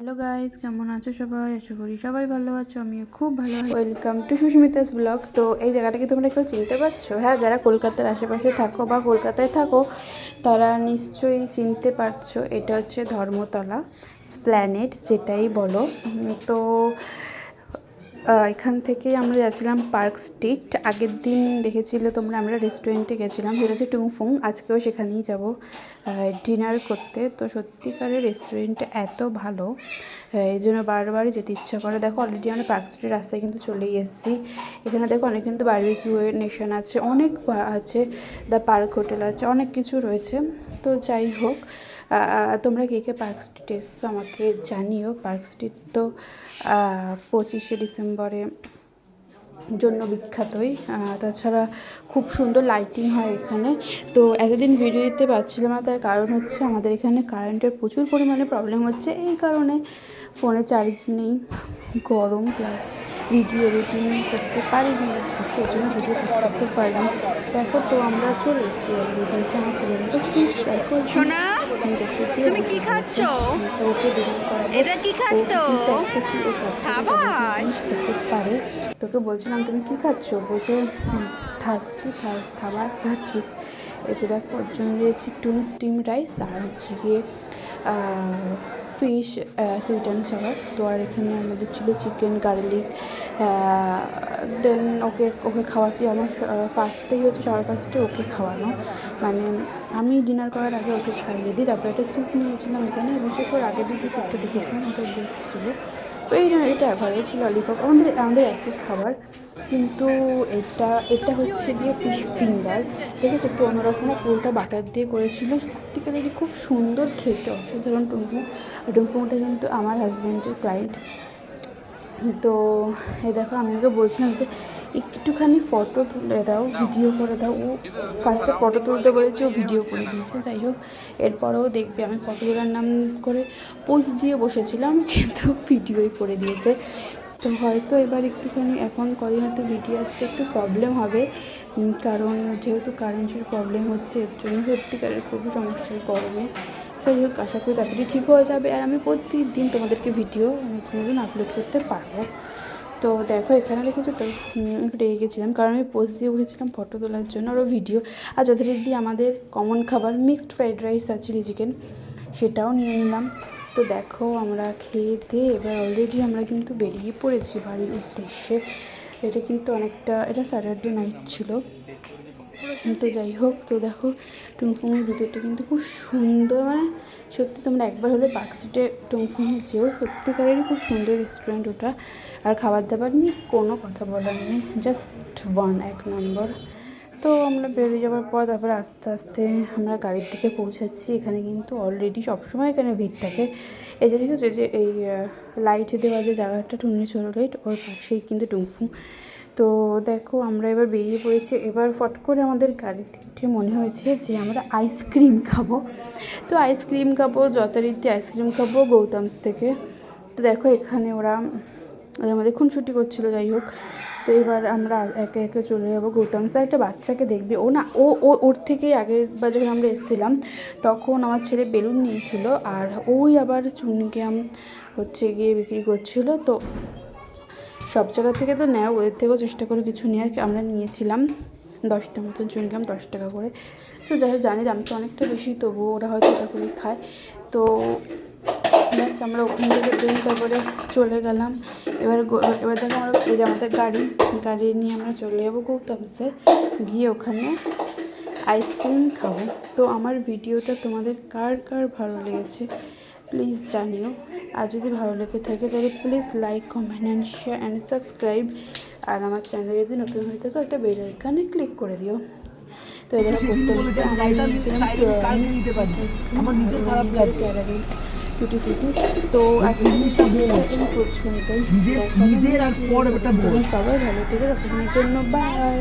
Hello guys কেমন আছো সবাই? আশা করি সবাই ভালো আছো, আমিও খুব ভালো ওয়েলকাম টু সুস্মিতাস ব্লগ। তো এই জায়গাটাকে তোমরা একটু চিনতে পারছ? হ্যাঁ যারা কলকাতার আশেপাশে থাকো বা কলকাতায় থাকো, তারা নিশ্চয়ই চিনতে পারছ। এটা হচ্ছে ধর্মতলা স্প্ল্যানেট, যেটাই বলো। তো এখান থেকে আমরা যাচ্ছিলাম পার্ক স্ট্রিট। আগের দিন দেখেছিলে তোমরা, আমরা রেস্টুরেন্টে গেছিলাম। সেটা হচ্ছে টুংফুং। আজকেও সেখানেই যাব ডিনার করতে। তো সত্যিকারের রেস্টুরেন্টটা এত ভালো এই জন্য বারবারই যেতে ইচ্ছা করে। দেখো অলরেডি আমরা পার্ক স্ট্রিট রাস্তায় কিন্তু চলেই এসেছি। এখানে দেখো, অনেক কিন্তু বার্বিকিউ নেশন আছে, অনেক আছে দ্য পার্ক হোটেল আছে, অনেক কিছু রয়েছে। তো যাই হোক তোমরা কে কে পার্ক স্ট্রিট এসছো আমাকে জানিও। পার্ক স্ট্রিট তো পঁচিশে ডিসেম্বরে জন্য বিখ্যাতই। তাছাড়া খুব সুন্দর লাইটিং হয় এখানে। তো এতদিন ভিডিও দিতে পারছিলাম না, তার কারণ হচ্ছে আমাদের এখানে কারেন্টের প্রচুর পরিমাণে প্রবলেম হচ্ছে। এই কারণে ফোনে চার্জ নেই, গরম প্লাস ভিডিও এডিটিং করতে পারিনি করতে এর জন্য ভিডিও পোস্ট করতে পারিনি। তারপর তো আমরা চলে এসেছি অলরেডি আমার ছেলেমেয়েকে চিপস আর তুমি কি খাচ্ছ? এটা কি খাচ্ছ? থেকে খাবার? পারে তোকে বলছিলাম, তুমি কি খাচ্ছ বলছে থার্টি খাবার, স্যার, চিপস যে দেখো জন্য রয়েছে টুন স্টিম রাইস আর হচ্ছে গিয়ে ফিশ সুইট অ্যান্ড তো আর এখানে আমাদের ছিল চিকেন গার্লিক দেন ওকে ওকে খাওয়াচ্ছি। আমার ফার্স্টেই হচ্ছে সবার ফার্স্টে ওকে খাওয়ানো। মানে আমি ডিনার করার আগে ওকে খাইয়ে দিই। তারপরে একটা স্যুপ নিয়েছিলাম এখানে। এবং ওর আগের দিন যে স্যুপটা দেখেছিলাম, ওটা বেস্ট ছিল। তো এই না এটা অ্যাভারেজ ললিপপ আমাদের আমাদের একই খাবার। কিন্তু এটা এটা হচ্ছে গিয়ে ফিশ ফিঙ্গার দেখেছি একটু অন্যরকম পুরোটা বাটার দিয়ে করেছিল। সত্যিকারেরই খুব সুন্দর খেতে। অসাধারণ টুমফু আর টুমফুটা কিন্তু আমার হাজব্যান্ডের ক্লায়েন্ট তো এ দেখো, আমি ওকে বলছিলাম যে একটুখানি ফটো তুলে দাও ভিডিও করে দাও। ও ফার্স্টে ফটো তুলতে বলেছে, ও ভিডিও করে দিয়েছে। যাই হোক, এরপরেও দেখবে আমি ফটো তোলার নাম করে পোজ দিয়ে বসেছিলাম, কিন্তু ভিডিওই করে দিয়েছে। তো হয়তো এবার একটুখানি এখন কদিন হয়তো ভিডিও আসতে একটু প্রবলেম হবে। কারণ যেহেতু কারেন্টের প্রবলেম হচ্ছে, এর জন্য সত্যিকারের খুবই সমস্যা এই গরমে যাই হোক আশা করি তাড়াতাড়ি ঠিক হয়ে যাবে। আর আমি প্রতিদিন তোমাদেরকে ভিডিও আমি কোনোদিন আপলোড করতে পারব। তো দেখো, এখানে দেখেছ তো একটু রেগে গেছিলাম। কারণ আমি পোস্ট দিয়ে বসেছিলাম ফটো তোলার জন্য আরও ভিডিও আর যথারীতি আমাদের কমন খাবার মিক্সড ফ্রাইড রাইস আর চিলি চিকেন সেটাও নিয়ে নিলাম। তো দেখো, আমরা খেয়ে দিয়ে এবার অলরেডি আমরা কিন্তু বেরিয়ে পড়েছি বাড়ির উদ্দেশ্যে। এটা কিন্তু অনেকটা, এটা স্যাটারডে নাইট ছিল। তো যাই হোক, তো দেখো টুমফুমের ভিতরটা কিন্তু খুব সুন্দর মানে সত্যি তোমরা একবার হলে স্ট্রিটে টুমফুমে যেও, সত্যিকারেরই খুব সুন্দর রেস্টুরেন্ট ওটা। আর খাবার দাবার নিয়ে কোনো কথা বলার নেই জাস্ট ওয়ান এক নম্বর তো আমরা বেরিয়ে যাওয়ার পর তারপরে আস্তে আস্তে আমরা গাড়ির দিকে পৌঁছাচ্ছি, এখানে কিন্তু অলরেডি সবসময় এখানে ভিড় থাকে। এই যে দেখেছ যে এই লাইট দেওয়া যে জায়গাটা টুনি ছোটো লাইট ওর পাশেই কিন্তু টুমফুম তো দেখো, আমরা এবার বেরিয়ে পড়েছি। এবার ফট করে আমাদের গাড়িতে উঠে মনে হয়েছে যে আমরা আইসক্রিম খাব। তো আইসক্রিম খাব, যথারীতি আইসক্রিম খাব গৌতমস থেকে। তো দেখো, এখানে ওরা আমাদের খুনসুটি করছিল, যাই হোক। তো এবার আমরা একে একে চলে যাব। গৌতম স্যার একটা বাচ্চাকে দেখবে। ও না, ও ও, ওর থেকেই আগের বার যখন আমরা এসেছিলাম, তখন আমার ছেলে বেলুন নিয়েছিল। আর ওই আবার চুনগ্রাম হচ্ছে গিয়ে বিক্রি করছিল। তো সব জায়গা থেকে তো নেয় ওদের থেকেও চেষ্টা করে কিছু নেওয়ার। আমরা নিয়েছিলাম দশটা মতন চুনগ্রাম দশ টাকা করে। তো যাই হোক, জানি দাম তো অনেকটা বেশি, তবুও ওরা হয়তো এটা করেই খায়। তো ব্যাস আমরা ওখান থেকে ট্রেন তারপরে চলে গেলাম। এবার এবার দেখো আমরা যে আমাদের গাড়ি গাড়ি নিয়ে আমরা চলে যাব গৌতমসে। গিয়ে ওখানে আইসক্রিম খাব। তো আমার ভিডিওটা তোমাদের কার কার ভালো লেগেছে? প্লিজ জানিও। আর যদি ভালো লেগে থাকে তাহলে please like comment and share and subscribe আর আমার চ্যানেলে যদি নতুন হয়ে থাকে একটা বেল আইকনে ক্লিক করে দিও। তো এটা করতে হচ্ছে আমার নিজের খারাপ টুটি ফুটি তো আজকে জিনিসটা বের হচ্ছে। পছন্দই নিজের নিজের আর পর একটা বল সবাই ভালো থেকে ততক্ষণের জন্য বাই